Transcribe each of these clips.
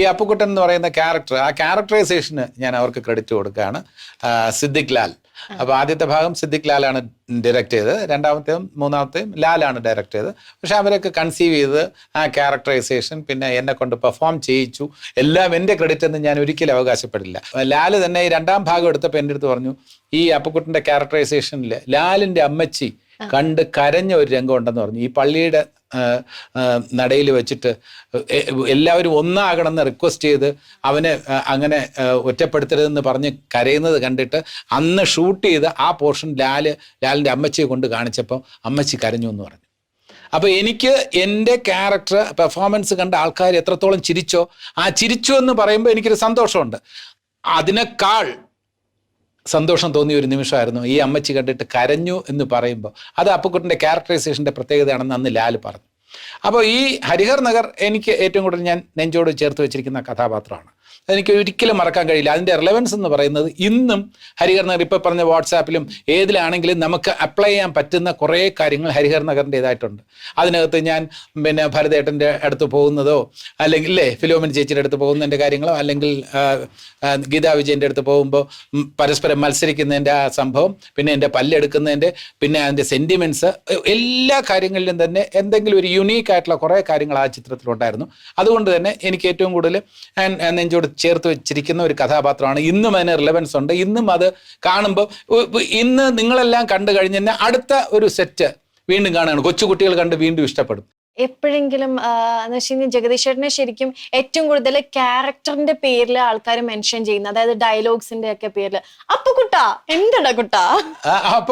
ഈ അപ്പുകുട്ടൻ എന്ന് പറയുന്ന ക്യാരക്ടർ ആ ക്യാരക്ടറൈസേഷന് ഞാൻ അവർക്ക് ക്രെഡിറ്റ് കൊടുക്കുകയാണ്. സിദ്ദിഖ് ലാൽ അപ്പോൾ ആദ്യത്തെ ഭാഗം സിദ്ദിഖ് ലാലാണ് ഡയറക്റ്റ് ചെയ്തത്. രണ്ടാമത്തെയും മൂന്നാമത്തെയും ലാലാണ് ഡയറക്റ്റ് ചെയ്തത്. പക്ഷേ അവരൊക്കെ കൺസീവ് ചെയ്ത് ആ ക്യാരക്ടറൈസേഷൻ പിന്നെ എന്നെ കൊണ്ട് പെർഫോം ചെയ്യിച്ചു. എല്ലാം എന്റെ ക്രെഡിറ്റ് എന്ന് ഞാൻ ഒരിക്കലും അവകാശപ്പെടില്ല. ലാൽ തന്നെ ഈ രണ്ടാം ഭാഗം എടുത്തപ്പോൾ എന്റെ അടുത്ത് പറഞ്ഞു ഈ അപ്പുക്കുട്ടന്റെ ക്യാരക്ടറൈസേഷനിൽ ലാലിന്റെ അമ്മച്ചി കണ്ട് കരഞ്ഞ ഒരു രംഗം ഉണ്ടെന്ന് പറഞ്ഞു. ഈ പള്ളിയുടെ നടയിൽ വെച്ചിട്ട് എല്ലാവരും ഒന്നാകണമെന്ന് റിക്വസ്റ്റ് ചെയ്ത് അവനെ അങ്ങനെ ഒറ്റപ്പെടുത്തരുതെന്ന് പറഞ്ഞ് കരയുന്നത് കണ്ടിട്ട് അന്ന് ഷൂട്ട് ചെയ്ത് ആ പോർഷൻ ലാൽ ലാലിന്റെ അമ്മച്ചിയെ കൊണ്ട് കാണിച്ചപ്പോൾ അമ്മച്ചി കരഞ്ഞു എന്ന് പറഞ്ഞു. അപ്പോൾ എനിക്ക് എന്റെ ക്യാരക്ടർ പെർഫോമൻസ് കണ്ട ആൾക്കാർ എത്രത്തോളം ചിരിച്ചോ ആ ചിരിച്ചു എന്ന് പറയുമ്പോൾ എനിക്കൊരു സന്തോഷമുണ്ട്. അതിനേക്കാൾ സന്തോഷം തോന്നിയ ഒരു നിമിഷമായിരുന്നു. ഈ അമ്മച്ചി കണ്ടിട്ട് കരഞ്ഞു എന്ന് പറയുമ്പോൾ അത് അപ്പുക്കുട്ടന്റെ ക്യാരക്ടറൈസേഷന്റെ പ്രത്യേകതയാണെന്ന് അന്ന് ലാൽ പറഞ്ഞു. അപ്പോൾ ഈ ഹരിഹർ നഗർ എനിക്ക് ഏറ്റവും കൂടുതൽ ഞാൻ നെഞ്ചോട് ചേർത്ത് വെച്ചിരിക്കുന്ന കഥാപാത്രമാണ്. അതെനിക്ക് ഒരിക്കലും മറക്കാൻ കഴിയില്ല. അതിന്റെ റിലവൻസ് എന്ന് പറയുന്നത് ഇന്നും ഹരിഹർ നഗർ ഇപ്പോൾ പറഞ്ഞ വാട്സാപ്പിലും ഏതിലാണെങ്കിലും നമുക്ക് അപ്ലൈ ചെയ്യാൻ പറ്റുന്ന കുറേ കാര്യങ്ങൾ ഹരിഹർ നഗറിന്റെതായിട്ടുണ്ട്. അതിനകത്ത് ഞാൻ പിന്നെ ഭരതേട്ടന്റെ അടുത്ത് പോകുന്നതോ അല്ലെങ്കിൽ ഇല്ലേ ഫിലോമിൻ ചേച്ചിയുടെ അടുത്ത് പോകുന്നതിന്റെ കാര്യങ്ങളോ അല്ലെങ്കിൽ ഗീതാ വിജയന്റെ അടുത്ത് പോകുമ്പോൾ പരസ്പരം മത്സരിക്കുന്നതിന്റെ ആ സംഭവം പിന്നെ എന്റെ പല്ലെടുക്കുന്നതിന്റെ പിന്നെ അതിന്റെ സെന്റിമെന്റ്സ് എല്ലാ കാര്യങ്ങളിലും തന്നെ എന്തെങ്കിലും ഒരു യുണീക്ക് ആയിട്ടുള്ള കുറേ കാര്യങ്ങൾ ആ ചിത്രത്തിലുണ്ടായിരുന്നു. അതുകൊണ്ട് തന്നെ എനിക്ക് ഏറ്റവും കൂടുതൽ നെഞ്ചോട് ചേർത്ത് വെച്ചിരിക്കുന്ന ഒരു കഥാപാത്രമാണ്. ഇന്നും അതിന് റിലവൻസ് ഉണ്ട്. ഇന്നും അത് കാണുമ്പോൾ ഇന്ന് നിങ്ങളെല്ലാം കണ്ടു കഴിഞ്ഞ് തന്നെ അടുത്ത ഒരു സെറ്റ് വീണ്ടും കാണുകയാണ്. കൊച്ചുകുട്ടികൾ കണ്ട് വീണ്ടും ഇഷ്ടപ്പെടും. എപ്പോഴെങ്കിലും എന്ന് വെച്ച് കഴിഞ്ഞാൽ ശരിക്കും ഏറ്റവും കൂടുതൽ ക്യാരക്ടറിന്റെ പേരിൽ ആൾക്കാർ മെൻഷൻ ചെയ്യുന്നത് അതായത് ഡയലോഗ്സിന്റെ ഒക്കെ പേരിൽ അപ്പൊ എന്തടാ കുട്ട?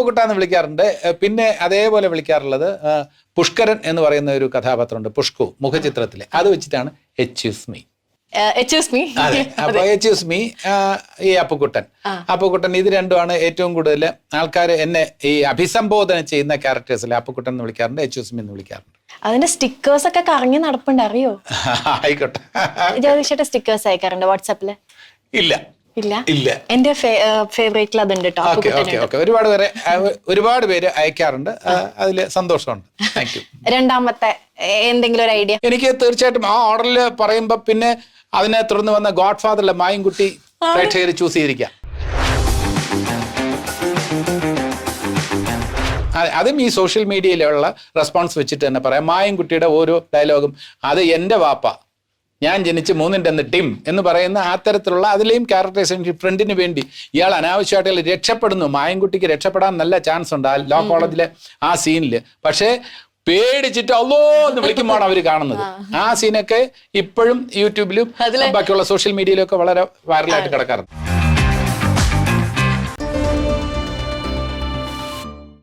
കുട്ടാ എന്ന് വിളിക്കാറുണ്ട്. പിന്നെ അതേപോലെ വിളിക്കാറുള്ളത് പുഷ്കരൻ എന്ന് പറയുന്ന ഒരു കഥാപാത്രമുണ്ട് പുഷ്കു മുഖചിത്രത്തിലെ. അത് വെച്ചിട്ടാണ് എച്ച് മീ അപ്പൊ എച്ച്യൂസ് മീ ഈ അപ്പുക്കുട്ടൻ. അപ്പുക്കുട്ടൻ ഇത് രണ്ടുമാണ് ഏറ്റവും കൂടുതൽ ആൾക്കാർ എന്നെ ഈ അഭിസംബോധന ചെയ്യുന്ന ക്യാരക്ടേഴ്സിൽ അപ്പുക്കുട്ടൻ എന്ന് വിളിക്കാറുണ്ട് എച്ച് മീ എന്ന് വിളിക്കാറുണ്ട്. അതിന്റെ സ്റ്റിക്കേഴ്സ് ഒക്കെ കറങ്ങി നടപ്പുണ്ട് അറിയോ? ആയിക്കോട്ടെ. സ്റ്റിക്കേഴ്സ് അയക്കാറുണ്ട് വാട്സാപ്പിൽ ഇല്ല. ഇല്ല? ഇല്ല. എന്റെ ഫേവറേറ്റിൽ അതുണ്ട് കേട്ടോ ഓക്കെ ഓക്കെ ഓക്കെ. ഒരുപാട് പേരെ ഒരുപാട് പേര് അയക്കാറുണ്ട്. അതിൽ സന്തോഷമുണ്ട്. താങ്ക് യു രണ്ടാമത്തെ എന്തെങ്കിലും ഒരു ഐഡിയ? എനിക്ക് തീർച്ചയായിട്ടും ആ ഓർഡറിൽ പറയുമ്പോൾ പിന്നെ അതിനെ തുടർന്ന് വന്ന ഗോഡ് ഫാദറിലെ മായൻകുട്ടി പ്രേക്ഷകർ ചൂസ് ചെയ്തിരിക്കാം. അതെ, അതും ഈ സോഷ്യൽ മീഡിയയിലുള്ള റെസ്പോൺസ് വെച്ചിട്ട് തന്നെ പറയാം. മായൻകുട്ടിയുടെ ഓരോ ഡയലോഗും അത് എന്റെ വാപ്പ. ഞാൻ ജനിച്ച് മൂന്നിന്റെ അന്ന് ടിം എന്ന് പറയുന്ന ആ തരത്തിലുള്ള അതിലെയും ക്യാരക്ടറൈസേഷൻ ഫ്രണ്ടിന് വേണ്ടി ഇയാൾ അനാവശ്യമായിട്ട് രക്ഷപ്പെടുന്നു. മായൻകുട്ടിക്ക് രക്ഷപ്പെടാൻ നല്ല ചാൻസ് ഉണ്ട് ആ ലോ കോളേജിലെ ആ സീനിൽ പക്ഷേ പേടിച്ചിട്ട് അല്ലോ എന്ന് വിളിക്കുമ്പോഴാണ് അവർ കാണുന്നത്. ആ. സീനൊക്കെ ഇപ്പോഴും യൂട്യൂബിലും ബാക്കിയുള്ള സോഷ്യൽ മീഡിയയിലും ഒക്കെ വളരെ വൈറലായിട്ട് കിടക്കാറുണ്ട്.